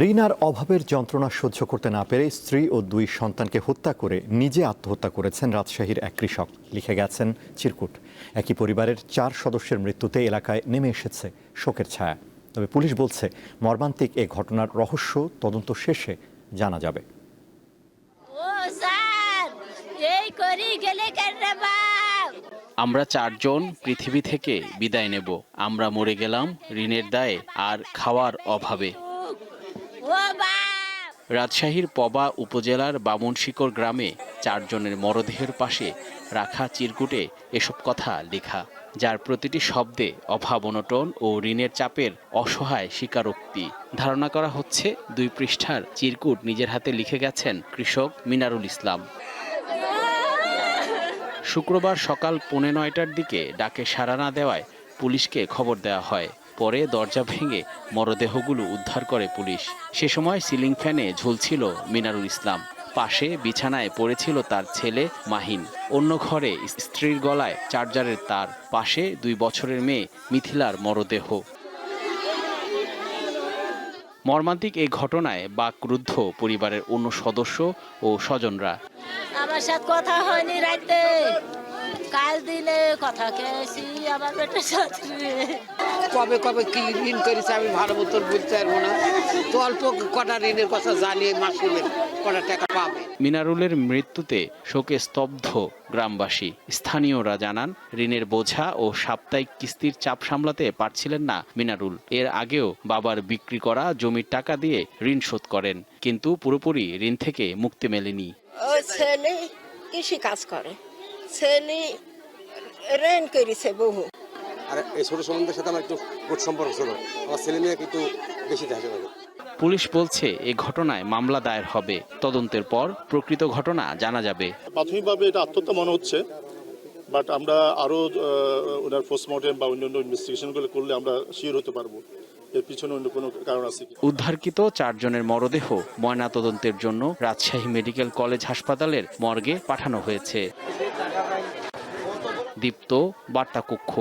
রিনার অভাবের যন্ত্রণা সহ্য করতে না পেরে স্ত্রী ও দুই সন্তানকে হত্যা করে নিজে আত্মহত্যা করেছেন রাজশাহীর এক কৃষক। লিখে গেছেন চিরকুট। একই পরিবারের চার সদস্যের মৃত্যুতে এলাকায় নেমে এসেছে শোকের ছায়া। তবে পুলিশ বলছে মর্মান্তিক এ ঘটনার রহস্য তদন্ত শেষে জানা যাবে। আমরা চারজন পৃথিবী থেকে বিদায় নেব। আমরা মরে গেলাম ঋণের দায়ে আর খাওয়ার অভাবে। রাজশাহীর পবা উপজেলার বামনশিকর গ্রামে চারজনের মরদেহের পাশে রাখা চিরকুটে এসব কথা লেখা, যার প্রতিটি শব্দে অভাব অনটন ও ঋণের চাপের অসহায় স্বীকারোক্তি। ধারণা করা হচ্ছে, দুই পৃষ্ঠার চিরকুট নিজের হাতে লিখে গেছেন কৃষক মিনারুল ইসলাম। শুক্রবার সকাল পৌনে নয়টার দিকে ডাকে সাড়া না দেওয়ায় পুলিশকে খবর দেওয়া হয়। পরে দরজা ভেঙে মরদেহগুলো উদ্ধার করে পুলিশ। সে সময় সিলিং ফ্যানে ঝুলছিল মিনারুল ইসলাম। পাশে বিছানায় পড়েছিল তার ছেলে মাহিন। অন্য ঘরে স্ত্রীর গলায় চার্জারের তার। পাশে দুই বছরের মেয়ে মিথিলার মরদেহ। মর্মান্তিক এই ঘটনায় বাকরুদ্ধ পরিবারের অন্য সদস্য ও স্বজনরা। আমার সাথে কথা হয়নি কাল দিলে কথা আমার সাথে। কবে কবে কি ঋণ করেছে আমি ভালো মতন বলতে পারব না। তো অল্প কটা ঋণের কথা জানি এই মাসে কটা টাকা পাবে। মিনারুলের মৃত্যুতে শোকে স্তব্ধ গ্রামবাসী। স্থানীয়রা জানান ঋণের বোঝা ও সাপ্তাহিক কিস্তির চাপ সামলাতে পারছিলেন না মিনারুল। এর আগেও বাবার বিক্রি করা জমির টাকা দিয়ে ঋণ শোধ করেন কিন্তু পুরোপুরি ঋণ থেকে মুক্তি মেলেনি। ছেলে কৃষি কাজ করে। ছেলে রেন করেছে বহু। আর এই ছোট সম্বন্ধের সাথে আমার একটু গোট সম্পর্ক ছিল। আমার ছেলে মেয়ে কিন্তু বেশি দেখা যাবে। পুলিশ বলছে এ ঘটনায় মামলা দায়ের হবে। তদন্তের পর প্রকৃত ঘটনা জানা যাবে। প্রাথমিকভাবে এটা আত্মহত্যা মনে হচ্ছে বাট আমরা আরও ওনার পোস্টমর্টেম বা অন্যান্য ইনভেস্টিগেশনগুলো করলে আমরা শিওর হতে পারব। এর পিছনে অন্য কোনো কারণ আছে উদ্ধারকৃত চারজনের মরদেহ ময়নাতদন্তের জন্য রাজশাহী মেডিকেল কলেজ হাসপাতালের মর্গে পাঠানো হয়েছে। দীপ্ত বার্তা কক্ষ